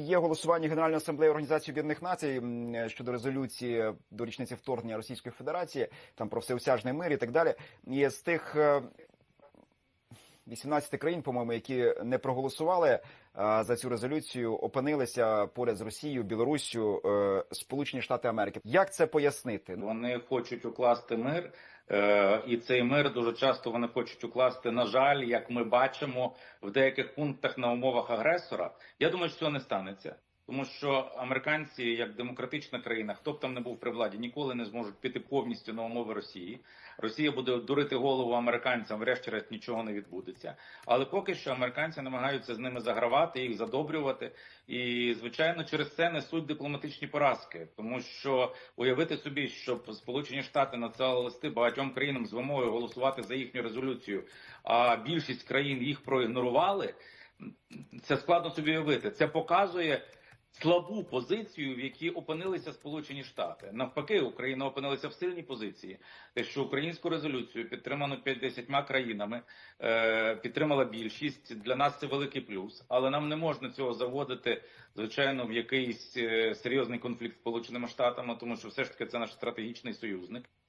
є голосування Генеральної асамблеї Організації Об'єднаних Націй щодо резолюції до річниці вторгнення Російської Федерації, там про всеосяжний мир і так далі. І з тих е, 18 країн, по-моєму, які не проголосували е, за цю резолюцію, опинилися поряд з Росією, Білоруссю, е, Сполучені Штати Америки. Як це пояснити? Вони хочуть укласти мир, е, і цей мир дуже часто вони хочуть укласти, на жаль, як ми бачимо в деяких пунктах на умовах агресора. Я думаю, що цього не станеться. Тому що американці, як демократична країна, хто б там не був при владі, ніколи не зможуть піти повністю на умови Росії. Росія буде дурити голову американцям, врешті-решт нічого не відбудеться. Але поки що американці намагаються з ними загравати, їх задобрювати, і звичайно, через це несуть дипломатичні поразки, тому що уявити собі, щоб Сполучені Штати надсилали листи багатьом країнам з вимогою голосувати за їхню резолюцію, а більшість країн їх проігнорували. Це складно собі уявити. Це показує слабу позицію, в якій опинилися Сполучені Штати. Навпаки, Україна опинилася в сильній позиції. Те, що українську резолюцію підтримано 50 країнами, е, підтримала більшість. Для нас це великий плюс, але нам не можна цього заводити, звичайно, в якийсь е, серйозний конфлікт з Сполученими Штатами, тому що все ж таки це наш стратегічний союзник.